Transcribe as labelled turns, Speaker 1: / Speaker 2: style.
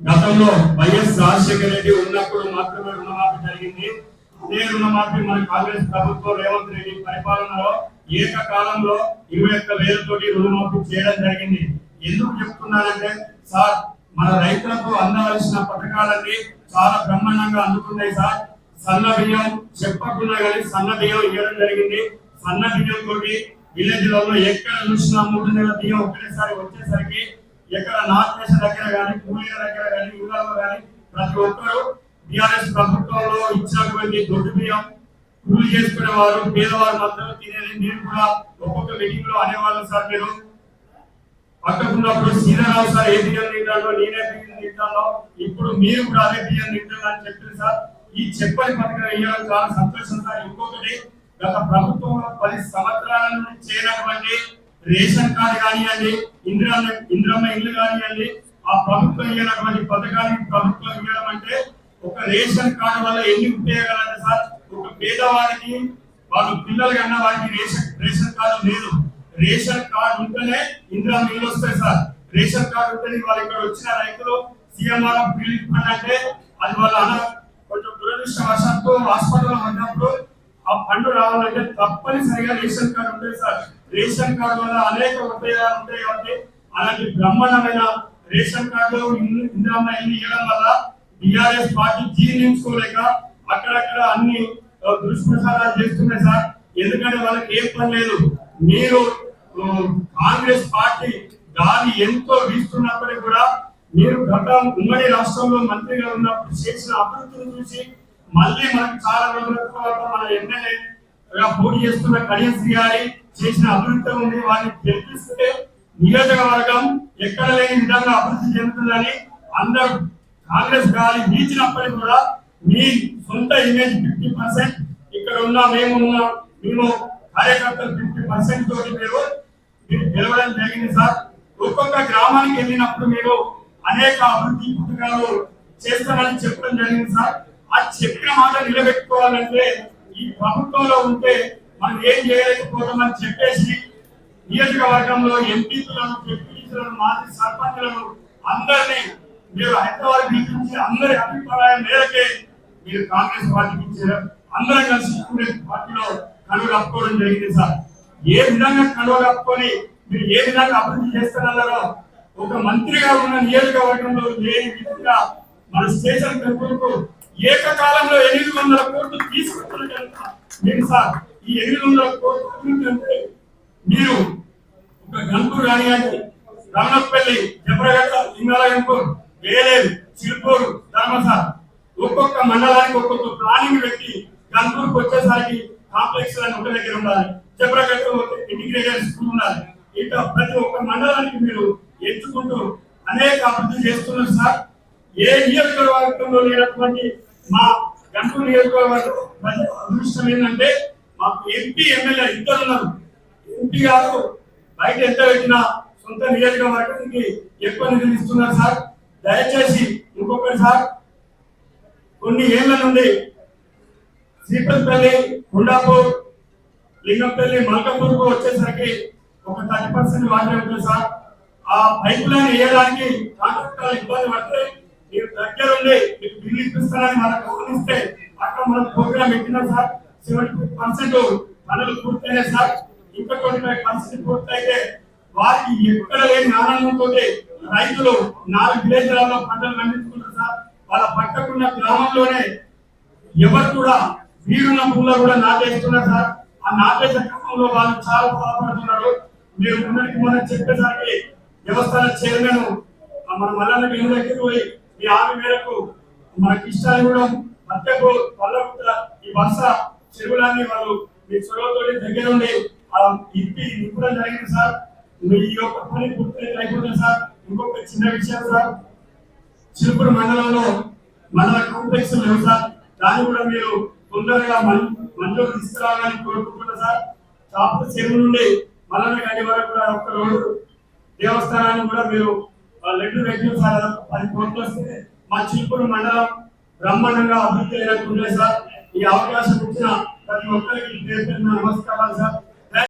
Speaker 1: గతంలో వైఎస్ రాజశేఖర రెడ్డి ఉన్నప్పుడు మాత్రమే రుణమాఫీ జరిగింది. అదే రుణమాఫీ మన కాంగ్రెస్ ప్రభుత్వం రేవంత్ రెడ్డి పరిపాలనలో ఏకకాలంలో ఇరవై ఒక్క వేలతోటి రుణమాఫీ చేయడం జరిగింది. ఎందుకు చెప్తున్నానంటే సార్ మన రైతులకు అందవలసిన పథకాలన్నీ చాలా బ్రహ్మాండంగా అందుతున్నాయి సార్. సన్న బియ్యం చెప్పకుండా కానీ సన్న బియ్యం ఇవ్వడం జరిగింది. సన్న బియ్యం తోటి విలేజ్లలో ఎక్కడ చూసినా మూడు నెలల బియ్యం ఒకేసారి వచ్చేసరికి ఎక్కడ నార్త్ దేశ దగ్గర కానీ కూలీల దగ్గర కానీ ఊళ్ళలో కానీ ప్రతి ఒక్కరు టిఆర్ఎస్ ప్రభుత్వంలో ఇచ్చినటువంటి దొడ్డు బియ్యం కూలి చేసుకునే వారు పేదవారు మాత్రం తినేది. నేను కూడా ఒక్కొక్క మీటింగ్లో అనేవాళ్ళు. సార్ మీరు పక్కకున్నప్పుడు సీతారావు సార్ ఏ బియ్యం తింటాడో నేనే బియ్యం తింటానో ఇప్పుడు మీరు కూడా అదే బియ్యం తింటారని చెప్పింది సార్. ఈ చెప్పని పథకం వేయడం చాలా సంతోషం సార్. ఇంకొకటి గత ప్రభుత్వంలో పది సంవత్సరాల నుండి చేయనటువంటి రేషన్ కార్డు కానివ్వండి ఇందిరమ్మ ఇందిరమ్మ ఇల్లు కానివ్వండి ఆ ప్రభుత్వం ఇవ్వనటువంటి పథకానికి ప్రభుత్వం ఇవ్వడం అంటే ఒక రేషన్ కార్డు వల్ల ఎన్ని ఉపయోగాలంటే సార్? ఒక పేదవాడికి వాళ్ళు పిల్లలు కన్నా వారికి రేషన్ రేషన్ కార్డు లేదు. రేషన్ కార్డు ఉంటేనే ఇందిరా మిల్లు వస్తాయి సార్. రేషన్ కార్డు ఉంటేనే వాళ్ళు ఇక్కడ వచ్చిన రైతులు సీఎంఆర్ బిల్ అంటే అది వాళ్ళ కొంచెం దురదృష్టవశాత్తు హాస్పిటల్ ఉన్నప్పుడు ఆ ఫండ్ రావాలంటే తప్పనిసరిగా రేషన్ కార్డు ఉంటుంది సార్. రేషన్ కార్డు వల్ల అనేక ఉపయోగాలు ఉంటాయి కాబట్టి అలాంటి బ్రహ్మాండమైన రేషన్ కార్డు ఇందిరమ్మ ఇల్లు ఇవ్వడం వల్ల బిఆర్ఎస్ పార్టీ జీర్ణించుకోలేక అక్కడక్కడ అన్ని దుష్ప్రచారాలు చేస్తున్నాయి సార్. ఎందుకంటే వాళ్ళకి ఏం పని లేదు. మీరు కాంగ్రెస్ పార్టీ గాలి ఎంతో వీస్తున్నప్పటికీ కూడా మీరు గత ఉమ్మడి రాష్ట్రంలో మంత్రిగా ఉన్నప్పుడు చేసిన అభివృద్ధిని చూసి మళ్ళీ మనకు చాలా రోజుల తర్వాత మన ఎమ్మెల్యే పోటీ చేస్తున్న కడియం గారి చేసిన అభివృద్ధి ఉంది వారిని గెలిపిస్తే నియోజకవర్గం ఎక్కడ లేని విధంగా అభివృద్ధి చెందుతుందని అందరూ కాంగ్రెస్ గాలి వీచినప్పటికీ కూడా మీ సొంత ఇమేజ్ ఫిఫ్టీ పర్సెంట్ ఇక్కడ ఉన్న మేము ఉన్న మేము కార్యకర్తలు ఫిఫ్టీ పర్సెంట్ తోటి మీరు మీరు గెలవడం జరిగింది సార్. ఒక్కొక్క గ్రామానికి వెళ్ళినప్పుడు మీరు అనేక అభివృద్ధి పథకాలు చేస్తామని చెప్పడం జరిగింది సార్. ఆ చెప్పిన మాట నిలబెట్టుకోవాలంటే ఈ ప్రభుత్వంలో ఉంటే మనం ఏం చేయలేకపోతామని చెప్పేసి నియోజకవర్గంలో ఎంపీలను డిప్యూటీలను మాజీ సర్పంచులను అందరినీ మీరు హైదరాబాద్ పిలిపించి అందరి అభిప్రాయం మేరకే మీరు కాంగ్రెస్ పార్టీకి ఇచ్చారు. అందరం కలిసి కాంగ్రెస్ పార్టీలో కనుగ కప్పుకోవడం జరిగింది సార్. ఏ విధంగా కనుగ కప్పుకొని మీరు ఏ విధంగా అభివృద్ధి చేస్తున్నారో ఒక మంత్రిగా ఉన్న నియోజకవర్గంలో లేని విధంగా మన స్టేషన్ ప్రభుత్వం ఏకకాలంలో ఎనిమిది వందల కోట్లు తీసుకుంటున్నారు మీరు సార్? ఈ ఎనిమిది వందల కోట్లు అంటే మీరు ఒక గంపూర్ కానివ్వండి రమణపల్లి జబరగడ్డ లింగాలయంపూర్ వేలేరు చిలుపూరు ధర్మసార్ ఒక్కొక్క మండలానికి ఒక్కొక్క ప్లానింగ్ పెట్టి గన్పూర్కి వచ్చేసరికి కాంప్లెక్స్ అని ఒక దగ్గర ఉండాలి. జబరగడ్డ ఇంటిగ్రేటెడ్ స్కూల్ ఉండాలి. ఇట్లా ప్రతి ఒక్క మండలానికి మీరు ఎంచుకుంటూ అనేక అభివృద్ధి చేస్తున్నారు సార్. ఏ నియోజకవర్గంలో లేనటువంటి మా గంటూరు నియోజకవర్గం అదృష్టం ఏంటంటే మాకు ఎంపీ ఎమ్మెల్యే ఇద్దరు ఉన్నారు. ఎంపీ గారు బయట ఎంత పెట్టినా సొంత నియోజకవర్గానికి ఎక్కువ నిధులు ఇస్తున్నారు సార్. దయచేసి ఇంకొకటి సార్ కొన్ని ఏళ్ళ నుండి శ్రీపతిపల్లి గుండాపూర్ లింగంపల్లి మల్కపూర్కు వచ్చేసరికి ఒక థర్టీ పర్సెంట్ వాటర్ ఉంటుంది సార్. ఆ పైప్ లైన్ వేయడానికి కాంట్రాక్టర్లు ఇబ్బంది పడితే మీరు దగ్గర ఉండి మీకు బిల్లు ఇప్పిస్తారని మనకు గమనిస్తే అక్కడ మనం ప్రోగ్రామ్ పెట్టినాం సార్? సెవెంటీ పర్సెంట్ పనులు పూర్తయినాయి సార్. ఇంకా ట్వంటీ ఫైవ్ పర్సెంట్ పూర్తయితే వారికి ఎక్కడ లేని ఆనందంతో రైతులు నాలుగు విలేజ్లలో పంటలు పండించుకుంటారు సార్. వాళ్ళ పక్కకున్న గ్రామంలోనే ఎవరు కూడా వీరున్న పూల కూడా నాటేస్తున్నారు సార్. ఆ నాటే క్రమంలో వాళ్ళు చాలా బాధపడుతున్నారు. మీరు మొన్నటికి మొన్న చెప్పేసరికి వ్యవస్థల చైర్మన్ మన మల్లన్న ఇల్లు దగ్గరికి పోయి ఈ హామీ మేరకు మన ఇష్టాలు మధ్యకు వల్ల ఈ బస్స చెరువులన్నీ వాళ్ళు మీ చొరవతో దగ్గర ఉండి ఆ ఇప్పి నింపడం జరిగింది సార్. మీ యొక్క పని పూర్తి అయిపోతుంది సార్. ఇంకొక చిన్న విషయం సార్. చిలుపురు మండలంలో మండల కాంప్లెక్స్ లేవు సార్. దాన్ని కూడా మీరు తొందరగా మం- మంజూరు తీసుకురావాలని కోరుకుంటున్నా సార్. చాపల చెరువు నుండి మల్లన్న గడి వరకు కూడా ఒక రోడ్డు దేవస్థానాన్ని కూడా మీరు లడ్డు రెడ్డి సార్ పది కోట్లు వస్తే మా చిలుపురు మండలం బ్రహ్మాండంగా అభివృద్ధి అయినట్టు సార్. ఈ అవకాశం ఇచ్చిన ప్రతి ఒక్కరికి నమస్కారాలు సార్.